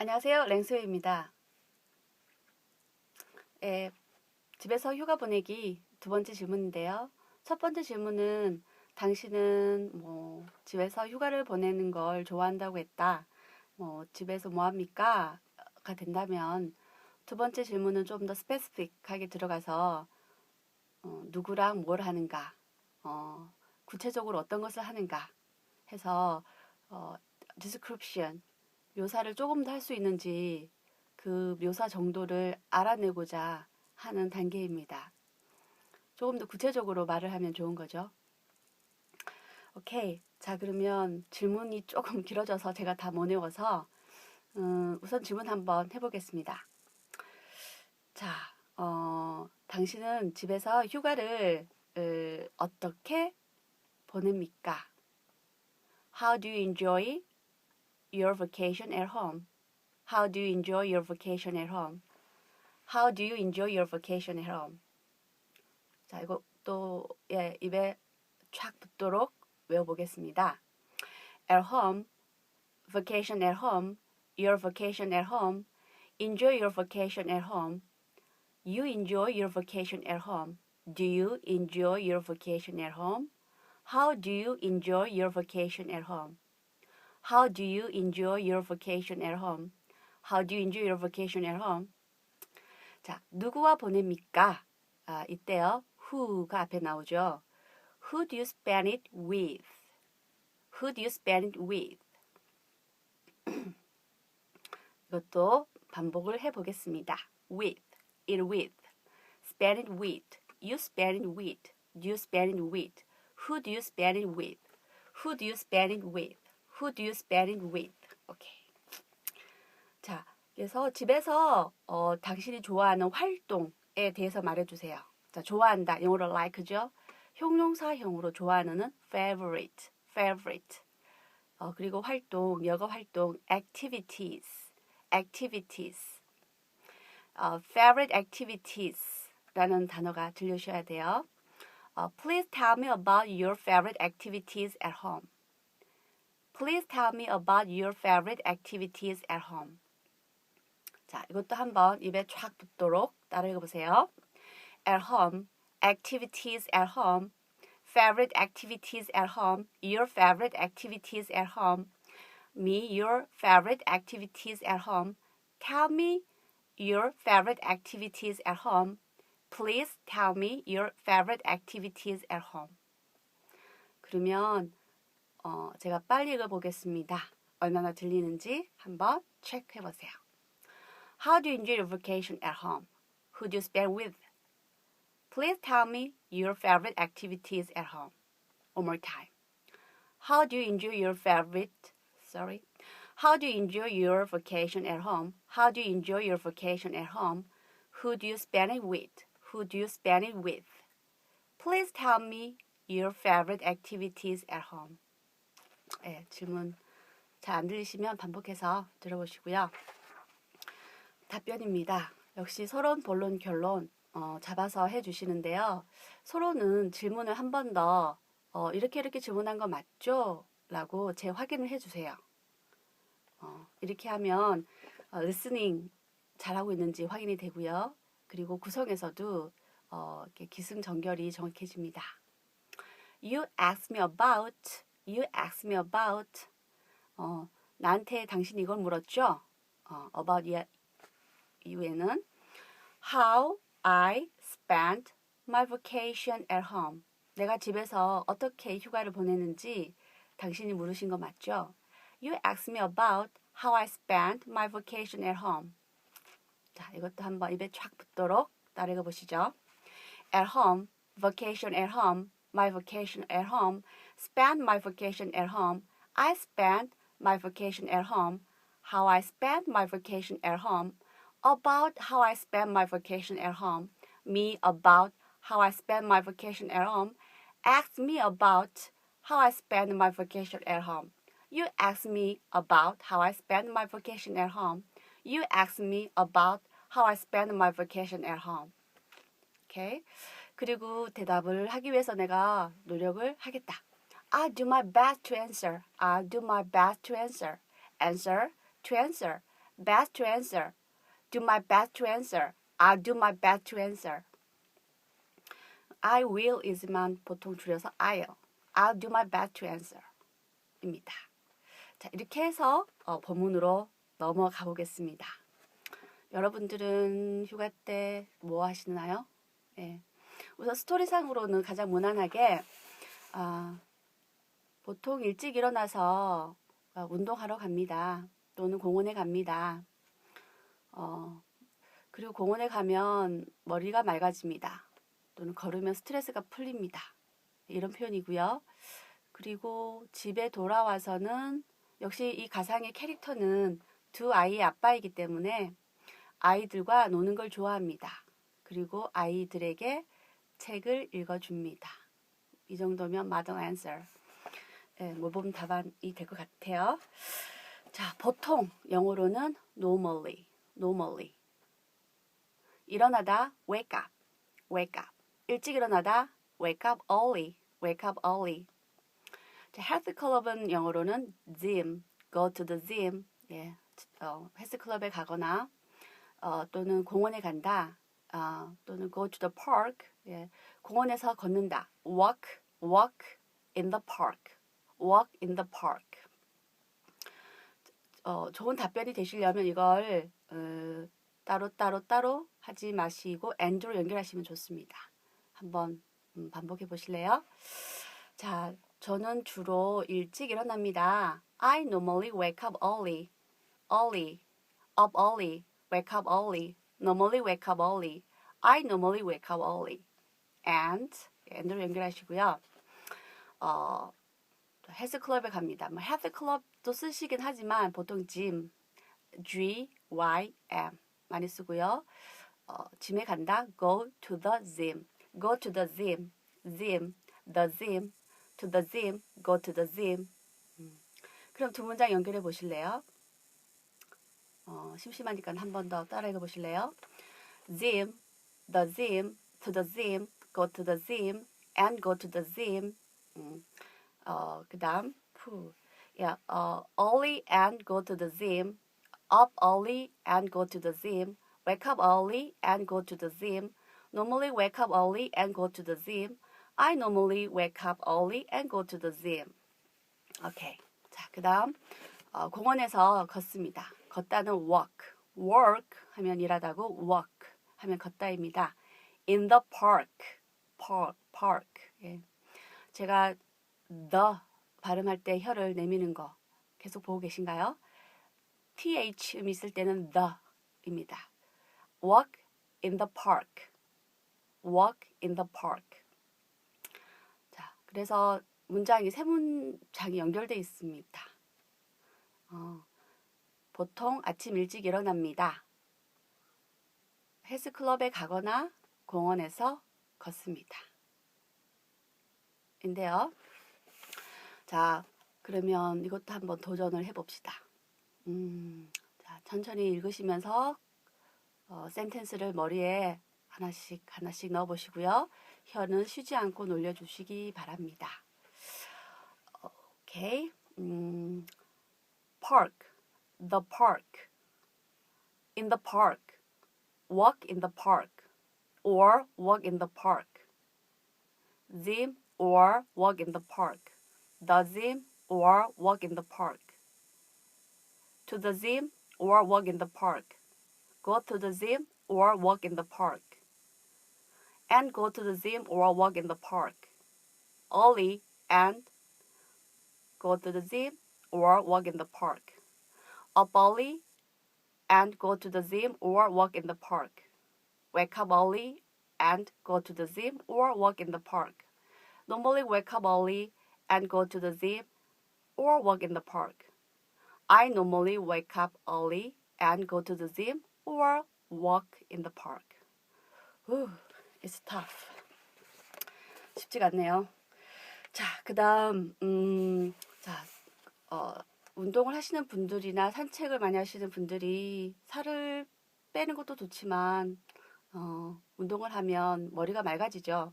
안녕하세요. 랭스웨입니다. 예, 집에서 휴가 보내기 두 번째 질문인데요. 첫 번째 질문은 당신은 뭐 집에서 휴가를 보내는 걸 좋아한다고 했다. 뭐 집에서 뭐 합니까? 가 된다면 두 번째 질문은 좀 더 스페시픽하게 들어가서 어, 누구랑 뭘 하는가, 어, 구체적으로 어떤 것을 하는가 해서 어, description 묘사를 조금 더 할 수 있는지 그 묘사 정도를 알아내고자 하는 단계입니다. 조금 더 구체적으로 말을 하면 좋은 거죠. 오케이. 자, 그러면 질문이 조금 길어져서 제가 다 못 외워서 음, 우선 질문 한번 해보겠습니다. 자, 어, 당신은 집에서 휴가를 으, 어떻게 보냅니까? How do you enjoy your vacation at home? How do you enjoy your vacation at home? How do you enjoy your vacation at home? 자, 이거 또 예, 입에 촥 붙도록 외워보겠습니다. At home, vacation at home, your vacation at home, enjoy your vacation at home. You enjoy your vacation at home. Do you enjoy your vacation at home? How do you enjoy your vacation at home? How do you enjoy your vacation at home? How do you enjoy your vacation at home? 자, 누구와 보냅니까? 아, 이때요. who가 앞에 나오죠. Who do you spend it with? Who do you spend it with? 이것도 반복을 해보겠습니다. with, it with, spend it with, you spend it with, do you spend it with, who do you spend it with, who do you spend it with, Who do you spend it with. 오케이. 자, 그래서 집에서 어, 당신이 좋아하는 활동에 대해서 말해주세요. 자, 좋아한다. 영어로 like죠. 형용사형으로 좋아하는은 favorite, favorite. 어, 그리고 활동, 여가 활동, activities, activities. 어, favorite activities라는 단어가 들려주셔야 돼요. 어, please tell me about your favorite activities at home. Please tell me about your favorite activities at home. 자, 이것도 한번 입에 촥 붙도록 따라 읽어보세요. At home, activities at home, favorite activities at home, your favorite activities at home, me, your favorite activities at home, tell me your favorite activities at home, please tell me your favorite activities at home. 그러면 어, 제가 빨리 읽어보겠습니다. 얼마나 들리는지 한번 체크해 보세요. How do you enjoy your vacation at home? Who do you spend with? Please tell me your favorite activities at home. One more time. How do you enjoy your favorite? Sorry. How do you enjoy your vacation at home? How do you enjoy your vacation at home? Who do you spend it with? Who do you spend it with? Please tell me your favorite activities at home. 네, 질문 잘 안 들리시면 반복해서 들어보시고요. 답변입니다. 역시 서론, 본론, 결론 어, 잡아서 해주시는데요. 서론은 질문을 한 번 더 어, 이렇게 이렇게 질문한 거 맞죠? 라고 재확인을 해주세요. 어, 이렇게 하면 어, 리스닝 잘하고 있는지 확인이 되고요. 그리고 구성에서도 어, 기승전결이 정확해집니다. You ask me about, you ask me about, 어, 나한테 당신이 이걸 물었죠? 어, about 이후에는 how I spent my vacation at home. 내가 집에서 어떻게 휴가를 보내는지 당신이 물으신 거 맞죠? You asked me about how I spent my vacation at home. 자, 이것도 한번 입에 촥 붙도록 따라가 보시죠. At home, vacation at home, my vacation at home, spend my vacation at home, I spent my vacation at home, how I spent my vacation at home, about how I spent my vacation at home, me about how I spent my vacation at home, ask me about how I spent my vacation at home. You ask me about how I spent my vacation at home. You ask me about how I spent my vacation at home. 오케이. 그리고 대답을 하기 위해서 내가 노력을 하겠다. I'll do my best to answer. I'll do my best to answer. Answer to answer. best to answer. Do my best to answer. I'll do my best to answer. I will is만 보통 줄여서 I'll. I'll do my best to answer. 입니다. 자, 이렇게 해서 어, 본문으로 넘어가 보겠습니다. 여러분들은 휴가 때 뭐 하시나요? 예. 우선 스토리상으로는 가장 무난하게 아, 보통 일찍 일어나서 어, 운동하러 갑니다. 또는 공원에 갑니다. 어, 그리고 공원에 가면 머리가 맑아집니다. 또는 걸으면 스트레스가 풀립니다. 이런 표현이고요. 그리고 집에 돌아와서는 역시 이 가상의 캐릭터는 두 아이의 아빠이기 때문에 아이들과 노는 걸 좋아합니다. 그리고 아이들에게 책을 읽어줍니다. 이 정도면 Modern Answer. 예, 모범 답안이 될 것 같아요. 자, 보통 영어로는 normally, normally. 일어나다 wake up, wake up. 일찍 일어나다 wake up early, wake up early. 자, 헬스 클럽은 영어로는 gym, go to the gym. 예, 어, 헬스 클럽에 가거나 어, 또는 공원에 간다. 어, 또는 go to the park. 예, 공원에서 걷는다. walk, walk in the park. Walk in the park. 어, 좋은 답변이 되시려면 이걸 어, 따로 따로 따로 하지 마시고 and로 연결하시면 좋습니다. 한번 음, 반복해 보실래요? 자, 저는 주로 일찍 일어납니다. I normally wake up early. early. up early. wake up early. normally wake up early. I normally wake up early. and and로 연결하시고요. 어, 헬스클럽에 갑니다. 뭐 헬스클럽도 쓰시긴 하지만 보통 gym, G, Y, M 많이 쓰고요. 어, 짐에 간다. go to the gym. go to the gym. gym, the gym, to the gym, go to the gym. 음. 그럼 두 문장 연결해 보실래요? 어, 심심하니까 한 번 더 따라해 보실래요? gym, the gym, to the gym, go to the gym, and go to the gym. 음. 어, 그다음 푸. Yeah, uh, early and go to the gym. Up early and go to the gym. Wake up early and go to the gym. Normally wake up early and go to the gym. I normally wake up early and go to the gym. 오케이. 자, 그다음 어, 공원에서 걷습니다. 걷다는 walk. work 하면 일하다고 walk 하면 걷다입니다. in the park. park, park. 예. 제가 the 발음할 때 혀를 내미는 거 계속 보고 계신가요? th 음 있을 때는 the입니다. walk in the park. walk in the park. 자, 그래서 문장이 세 문장이 연결되어 있습니다. 어, 보통 아침 일찍 일어납니다. 헬스클럽에 가거나 공원에서 걷습니다. 인데요. 자, 그러면 이것도 한번 도전을 해봅시다. 음, 자, 천천히 읽으시면서 어, 센텐스를 머리에 하나씩 하나씩 넣어보시고요. 혀는 쉬지 않고 놀려주시기 바랍니다. 오케이. 음, park, the park, in the park, walk in the park, or walk in the park, gym or walk in the park, the gym or walk in the park, to the gym or walk in the park, go to the gym or walk in the park, and go to the gym or walk in the park, early and. Go to the gym or walk in the park, up early and go to the gym or walk in the park, wake up early and go to the gym or walk in the park. Normally wake up early and go to the gym or walk in the park. I normally wake up early and go to the gym or walk in the park. Whew, it's tough. 쉽지가 않네요. 자, 그 다음 음, 자, 어, 운동을 하시는 분들이나 산책을 많이 하시는 분들이 살을 빼는 것도 좋지만 어, 운동을 하면 머리가 맑아지죠.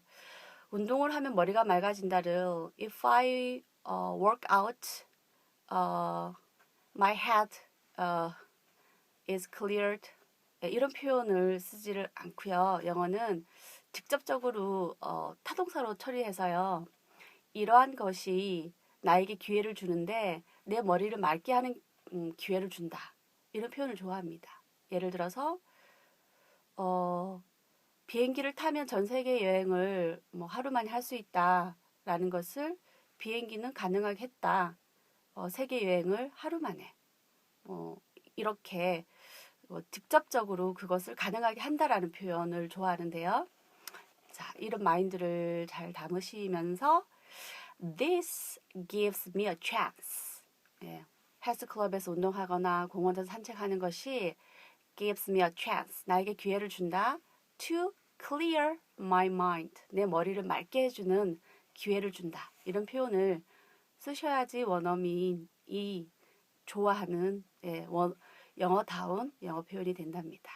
운동을 하면 머리가 맑아진다를 if I uh, work out uh, my head uh, is cleared. 예, 이런 표현을 쓰지를 않고요. 영어는 직접적으로 어, 타동사로 처리해서요. 이러한 것이 나에게 기회를 주는데 내 머리를 맑게 하는 음, 기회를 준다. 이런 표현을 좋아합니다. 예를 들어서 어, 비행기를 타면 전 세계 여행을 뭐 하루 만에 할 수 있다라는 것을 비행기는 가능하게 했다. 어, 세계 여행을 하루 만에 어, 이렇게 어, 직접적으로 그것을 가능하게 한다라는 표현을 좋아하는데요. 자, 이런 마인드를 잘 담으시면서 This gives me a chance. 예, 헬스클럽에서 운동하거나 공원에서 산책하는 것이 gives me a chance. 나에게 기회를 준다. To clear my mind. 내 머리를 맑게 해주는 기회를 준다. 이런 표현을 쓰셔야지 원어민이 좋아하는 예, 원, 영어다운 영어 표현이 된답니다.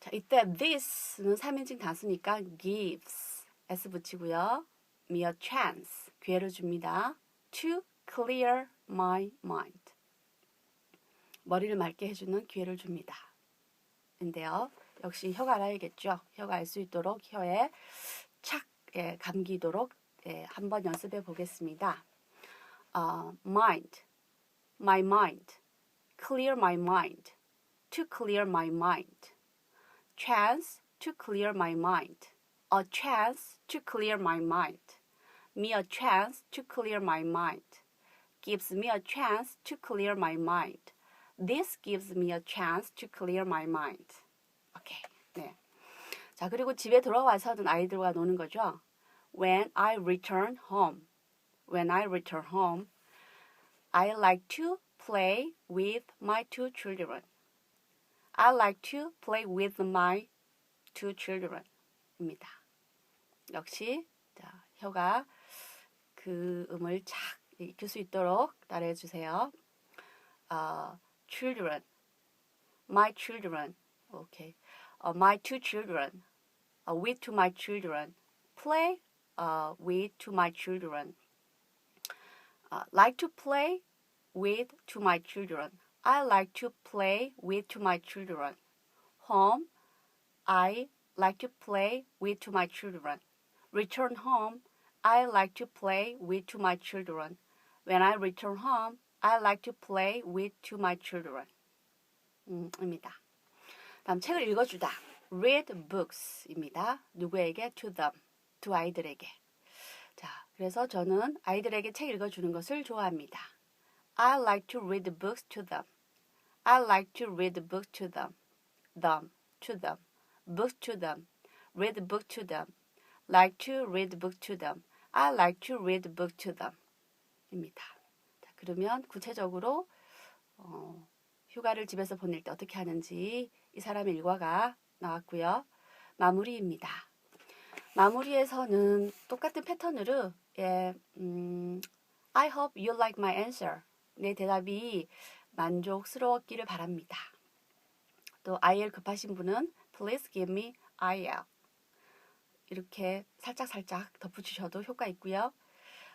자, 이때 this는 3인칭 단수니까 gives s 붙이고요. me a chance 기회를 줍니다. to clear my mind 머리를 맑게 해주는 기회를 줍니다. 인데요. 역시 혀가 알아야겠죠. 혀가 알 수 있도록 혀에 착 예, 감기도록 예, 한번 연습해 보겠습니다. 어, mind, my mind, clear my mind, to clear my mind, chance to clear my mind, a chance to clear my mind, me a chance to clear my mind, gives me a chance to clear my mind. This gives me a chance to clear my mind. 오케이. 네. 자, 그리고 집에 돌아와서는 아이들과 노는 거죠. When I return home. When I return home, I like to play with my two children. I like to play with my two children. 입니다. 역시 자, 혀가 그 음을 착 익힐 수 있도록 따라해 주세요. 어, children, my children, okay, uh, my two children, uh, with to my children, play uh, with to my children, uh, like to play with to my children. I like to play with to my children. Home, I like to play with to my children. Return home, I like to play with to my children. When I return home, I like to play with to my children. 음, 입니다. 다음 책을 읽어주다. Read books입니다. 누구에게? To them. 두 아이들에게. 자, 그래서 저는 아이들에게 책 읽어주는 것을 좋아합니다. I like to read books to them. I like to read books to them. Them. To them. Books to them. Read book to them. Like to read book to them. I like to read book to them. 입니다. 자, 그러면 구체적으로 어, 휴가를 집에서 보낼 때 어떻게 하는지 이 사람의 일과가 나왔고요. 마무리입니다. 마무리에서는 똑같은 패턴으로 예, 음, I hope you like my answer. 내 대답이 만족스러웠기를 바랍니다. 또 IL 급하신 분은 Please give me IL. 이렇게 살짝살짝 덧붙이셔도 효과 있고요.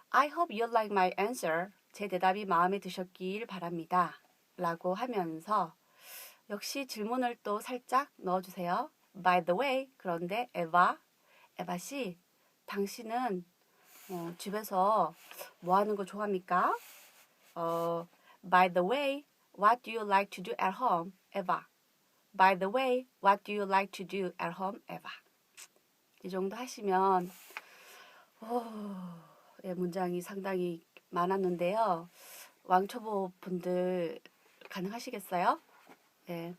I hope you like my answer. 제 대답이 마음에 드셨길 바랍니다. 라고 하면서 역시 질문을 또 살짝 넣어주세요. By the way, 그런데 에바, 에바 씨, 당신은 어, 집에서 뭐 하는 거 좋아합니까? 어, by the way, what do you like to do at home, 에바? By the way, what do you like to do at home, 에바? 이 정도 하시면 오, 예, 문장이 상당히 많았는데요. 왕초보 분들 가능하시겠어요? 예.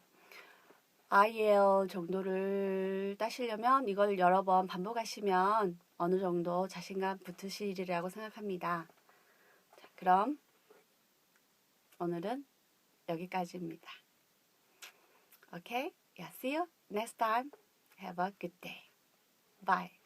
IEL 정도를 따시려면 이걸 여러 번 반복하시면 어느 정도 자신감 붙으시리라고 생각합니다. 자, 그럼 오늘은 여기까지입니다. Okay? Yeah, see you next time. Have a good day. Bye.